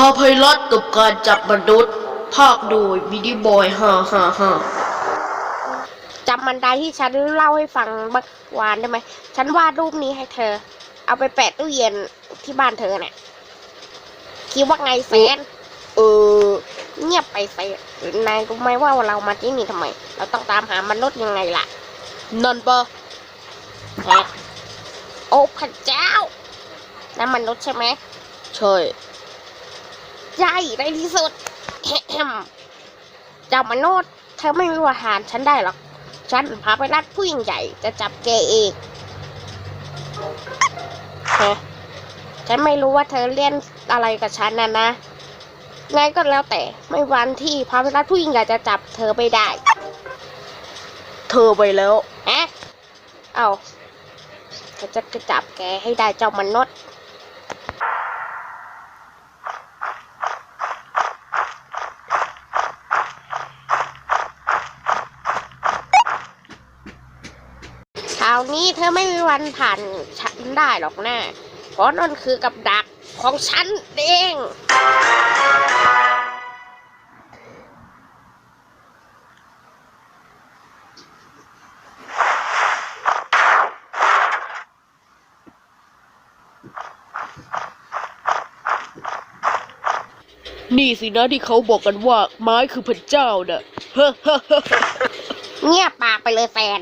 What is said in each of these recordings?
พาไพรัตกับการจับมนุษย์ ภาคโดยมินิบอยฮ่าฮ่าฮ่าจำมันได้ที่ฉันเล่าให้ฟังเมื่อวานได้ไหม ฉันวาดรูปนี้ให้เธอ เอาไปแปะตู้เย็นที่บ้านเธอเนี่ยคิดว่าไงแฟนเออ เงียบไปแฟนนายรู้ไหมว่าเรามาที่นี่ทำไม เราต้องตามหามนุษย์ยังไงล่ะนั่นปะฮะโอ้พระเจ้านั่นมนุษย์ใช่ไหมใช่ ใช่ในที่สุดเจ้ามนุษย์เธอไม่มีวันหารฉันได้หรอก ฉันพาไปรัดผู้ยิ่งใหญ่จะจับแกเองฮะฉันไม่รู้ว่าเธอเล่นอะไรกับฉันนะนะไงก็แล้วแต่ไม่วันที่พาไปรัดผู้ยิ่งใหญ่จะจับเธอไม่ได้ เธอไปแล้วฮะเอาฉันจะจับแกให้ได้เจ้ามนุษย์าวนี้เธอไม่มีวันผ่านฉันได้หรอกนะเพราะนั่นคือกับดักของฉันเองนี่สินะที่เขาบอกกันว่าไม้คือพระเจ้าน่ะฮ่าฮ่าฮ่าฮ่าเงียบปากไปเลยแฟน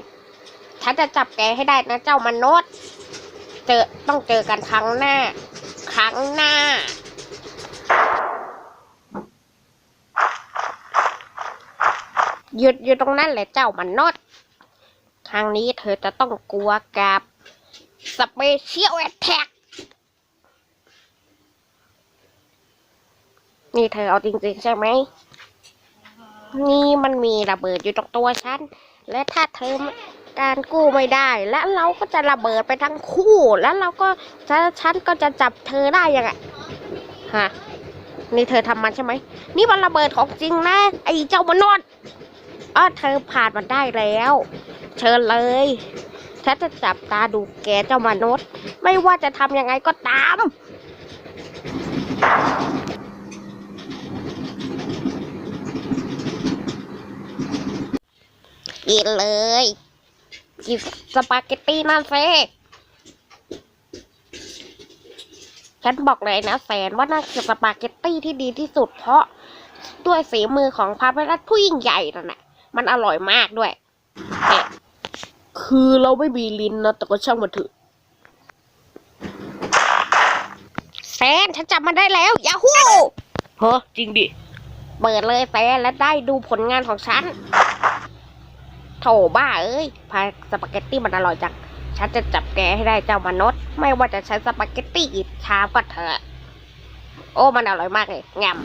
ฉันจะจับแกให้ได้นะเจ้ามนุษย์ เจอต้องเจอกันครั้งหน้า ครั้งหน้า หยุดอยู่ตรงนั้นแหละเจ้ามนุษย์ ครั้งนี้เธอจะต้องกลัวกับสเปเชียลแอ t แทกนี่เธอเอาจริงๆใช่ไหม นี่มันมีระเบิดอยู่ตรงตัวฉัน และถ้าเธอ การกู้ไม่ได้ และเราก็จะระเบิดไปทั้งคู่ แล้วเราก็จะฉันก็จะจับเธอได้ยังไงฮะนี่เธอทำมันใช่ไหม นี่มันระเบิดของจริงนะ ไอ้เจ้ามนุษย์อ๋อเธอผ่านมันได้แล้ว เชิญเลยฉันจะจับตาดูแกเจ้ามนุษย์ ไม่ว่าจะทำยังไงก็ตาม กินเลย กินสปาเกตตี้นั่นเซฉันบอกเลยนะแฟนว่านั่นคือสปาเกตตี้ที่ดีที่สุด เพราะด้วยฝีมือของพาพรัตผู้ยิ่งใหญ่นั่นแหละมันอร่อยมากด้วยเนี่ยคือเราไม่มีลิ้นนะแต่ก็ช่างมันเถอะแฟนฉันจำมันได้แล้วยาฮูฮะจริงดิ เปิดเลยแฟนและได้ดูผลงานของฉัน โถบ้าเอ้ยพาสปาเกตตี้มันอร่อยจังฉันจะจับแกให้ได้เจ้ามนุษย์ ไม่ว่าจะใช้สปาเกตตี้กี่ชามก็เถอะโอ้มันอร่อยมากเลยแงม